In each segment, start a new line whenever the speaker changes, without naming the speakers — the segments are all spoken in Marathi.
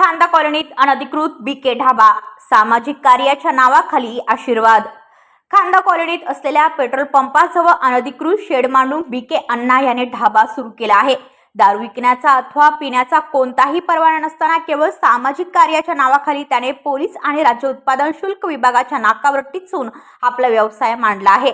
खांदा कॉलनीत अनधिकृत बीके ढाबा सामाजिक कार्याच्या नावाखाली आशीर्वाद. खांदा कॉलनीत असलेल्या पेट्रोल पंपाजवळ अनधिकृत शेड मांडून बी के अण्णा याने ढाबा सुरू केला आहे. दारू विकण्याचा अथवा पिण्याचा कोणताही परवाना नसताना केवळ सामाजिक कार्याच्या नावाखाली त्याने पोलीस आणि राज्य उत्पादन शुल्क विभागाच्या नाकावर टिचून आपला व्यवसाय मांडला आहे.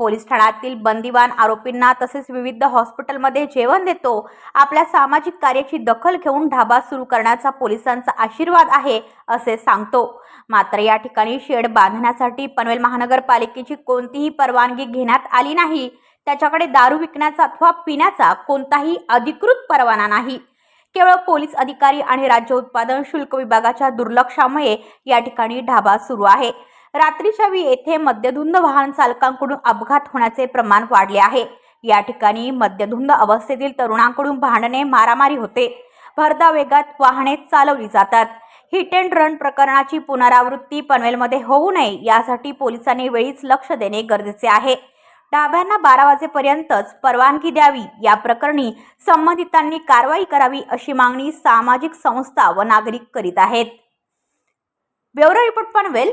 पोलीस ठाण्यातील बंदिवान आरोपींना तसेच विविध हॉस्पिटलमध्ये जेवण देतो. आपल्या सामाजिक कार्याची दखल घेऊन ढाबा सुरू करण्याचा पोलिसांचा आशीर्वाद आहे असे सांगतो. मात्र या ठिकाणी शेड बांधण्यासाठी पनवेल महानगरपालिकेची कोणतीही परवानगी घेण्यात आली नाही. त्याच्याकडे दारू विकण्याचा अथवा पिण्याचा कोणताही अधिकृत परवाना नाही. केवळ पोलीस अधिकारी आणि राज्य उत्पादन शुल्क विभागाच्या दुर्लक्षामुळे या ठिकाणी ढाबा सुरू आहे. रात्रीच्या वेळी येथे मद्यधुंद वाहन चालकांकडून अपघात होण्याचे प्रमाण वाढले आहे. या ठिकाणी मद्यधुंद अवस्थेतील तरुणांकडून भांडणे मारामारी होते. भरदा वेगात वाहने चालवली जातात. हिट अँड रन प्रकरणाची पुनरावृत्ती पनवेलमध्ये होऊ नये यासाठी पोलिसांनी वेळीच लक्ष देणे गरजेचे आहे. डाब्यांना बारा वाजेपर्यंतच परवानगी द्यावी. या प्रकरणी संबंधितांनी कारवाई करावी अशी मागणी सामाजिक संस्था व नागरिक करीत आहेत. Bureau report Panvel.